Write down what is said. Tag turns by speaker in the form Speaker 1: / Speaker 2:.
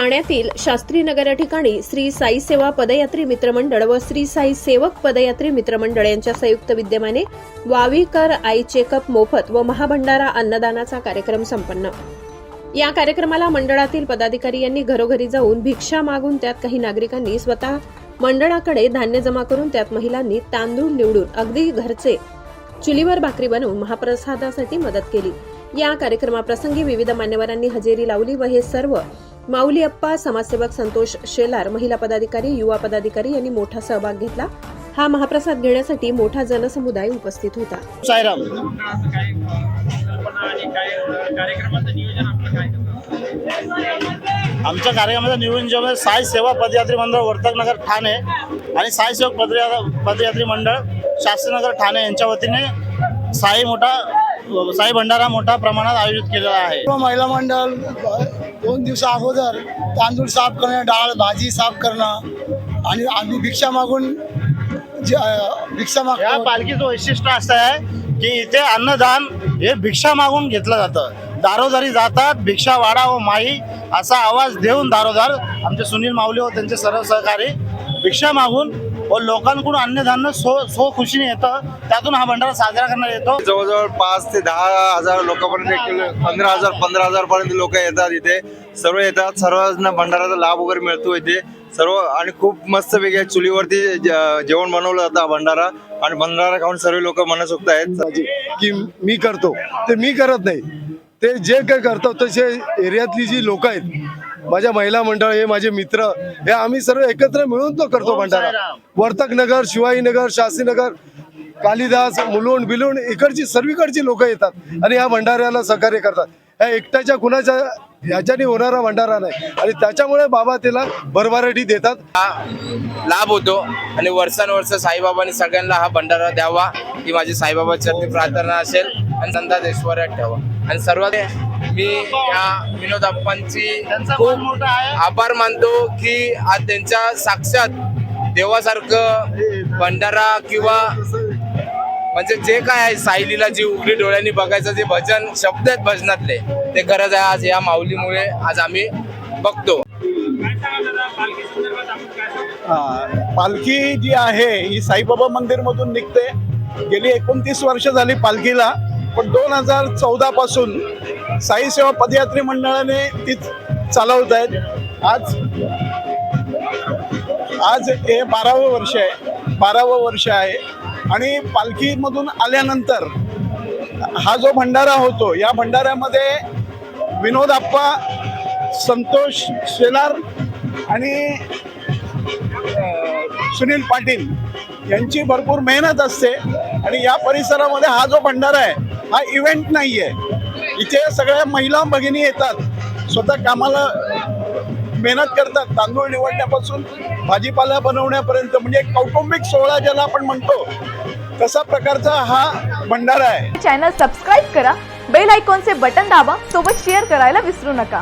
Speaker 1: ठाण्यातील शास्त्रीनगर या ठिकाणी श्री साई सेवा पदयात्री मित्रमंडळ व श्री साई सेवक पदयात्री मित्रमंडळ यांच्या संयुक्त विद्यमाने वावीकर आई चेकअप मोफत व महाभंडारा अन्नदानाचा कार्यक्रम संपन्न. या कार्यक्रमाला मंडळातील पदाधिकारी यांनी घरोघरी जाऊन भिक्षा मागून त्यात काही नागरिकांनी स्वतः मंडळाकडे धान्य जमा करून त्यात महिलांनी तांदूळ निवडून अगदी घरचे चुलीवर भाकरी बनवून महाप्रसादासाठी मदत केली. या कार्यक्रमाप्रसंगी विविध मान्यवरांनी हजेरी लावली व हे सर्व माऊली अप्पा समाजसेवक संतोष शेलार महिला पदाधिकारी युवा पदाधिकारी यांनी मोठा सहभाग घेतला. हा महाप्रसाद घेण्यासाठी मोठा जनसमुदाय उपस्थित होता.
Speaker 2: सायराम
Speaker 3: आमच्या कार्यक्रमाचं नियोजन जे आहे, साई सेवा पदयात्री मंडळ वर्तकनगर ठाणे आणि साई सेवक पदया पदयात्री मंडळ शास्त्रीनगर ठाणे यांच्या वतीने साई मोठा साई भंडारा मोठ्या प्रमाणात आयोजित केलेला आहे.
Speaker 4: महिला मंडळ दोन दिवसा अगोदर तांदूळ साफ करणं डाळ भाजी साफ करणं आणि आम्ही भिक्षा मागून भिक्षा
Speaker 3: या
Speaker 4: मागतो
Speaker 3: पालखीचं वैशिष्ट्य असं आहे की इथे अन्नदान हे भिक्षा मागून घेतलं जातं. दारोदारी जातात भिक्षा वाडा व माई असा आवाज देऊन दारोदार आमचे सुनील माऊली व त्यांचे सर्व सहकारी भिक्षा मागून व लोकांकडून अन्नधान्य सो सो खुशीने येतं. त्यातून हा भंडारा साजरा करण्यात येतो.
Speaker 5: जवळजवळ पाच ते दहा हजार लोकांपर्यंत पंधरा हजार पंधरा हजार पर्यंत लोक येतात इथे. सर्व येतात. सर्वांना भंडाराचा लाभ वगैरे मिळतो इथे. सर्व आणि खूप मस्त वेगळ्या चुलीवरती जे- जेवण बनवलं जातं हा भंडारा. आणि भंडारा खाऊन सर्व लोक मनसोक्त आहेत.
Speaker 4: की मी करतो. ते मी करत नाही. ते जे काही करतो तसे एरियातली जी लोक आहेत माझ्या महिला मंडळ हे माझे मित्र हे आम्ही सर्व एकत्र मिळून तो करतो भंडारा. वर्तक नगर शिवाजीनगर शास्त्रीनगर कालिदास मुलुंड बिलुंड इकडची सर्वीकडची लोक येतात आणि या भंडाऱ्याला सहकार्य करतात. ह्या एकट्याच्या कुणाच्या ह्याच्याने होणारा भंडारा नाही. आणि त्याच्यामुळे बाबा त्याला भरभराटी देतात.
Speaker 6: हा लाभ होतो आणि वर्षानुवर्ष साईबाबांनी सगळ्यांना हा भंडारा द्यावा. ही माझी साईबाबाच्या प्रार्थना असेल आणि ऐश्वर्यात ठेवा. आणि सर्वात मी या विनोद अप्पांची
Speaker 3: त्यांचा
Speaker 6: खूप
Speaker 3: मान मोठा आहे.
Speaker 6: आभार मानतो की आज त्यांच्या साक्षात देवासारखं भंडारा किंवा म्हणजे जे काय आहे सायलीला जी उघडी डोळ्यांनी बघायचं जे भजन शब्द आहेत भजनातले ते खरंच आहे आज या माऊलीमुळे आज आम्ही बघतो.
Speaker 2: पालखी संदर्भात आपण काय सांगू
Speaker 7: हा, पालखी जी आहे ही साईबाबा मंदिर मधून निघते. गेली एकोणतीस वर्ष झाली पालखीला पण दोन हजार चौदा पासून साई सेवा पदयात्री मंडळाने ती चालवत आहेत. आज आज हे बारावं वर्ष आहे. बारावं वर्ष आहे. आणि पालखीमधून आल्यानंतर हा जो भंडारा होतो या भंडाऱ्यामध्ये विनोद आप्पा संतोष शेलार आणि सुनील पाटील यांची भरपूर मेहनत असते. आणि या परिसरामध्ये हा जो भंडारा आहे हा इव्हेंट नाही आहे इथे सगळ्या महिला भगिनी येतात. स्वतः कामाला मेहनत करतात. तांदूळ निवडण्यापासून भाजीपाला बनवण्यापर्यंत म्हणजे एक कौटुंबिक सोहळा ज्याला आपण म्हणतो तसा प्रकारचा हा भंडारा आहे.
Speaker 8: चॅनल सबस्क्राईब करा. बेल आयकॉनचे बटन दाबा. सोबत शेअर करायला विसरू नका.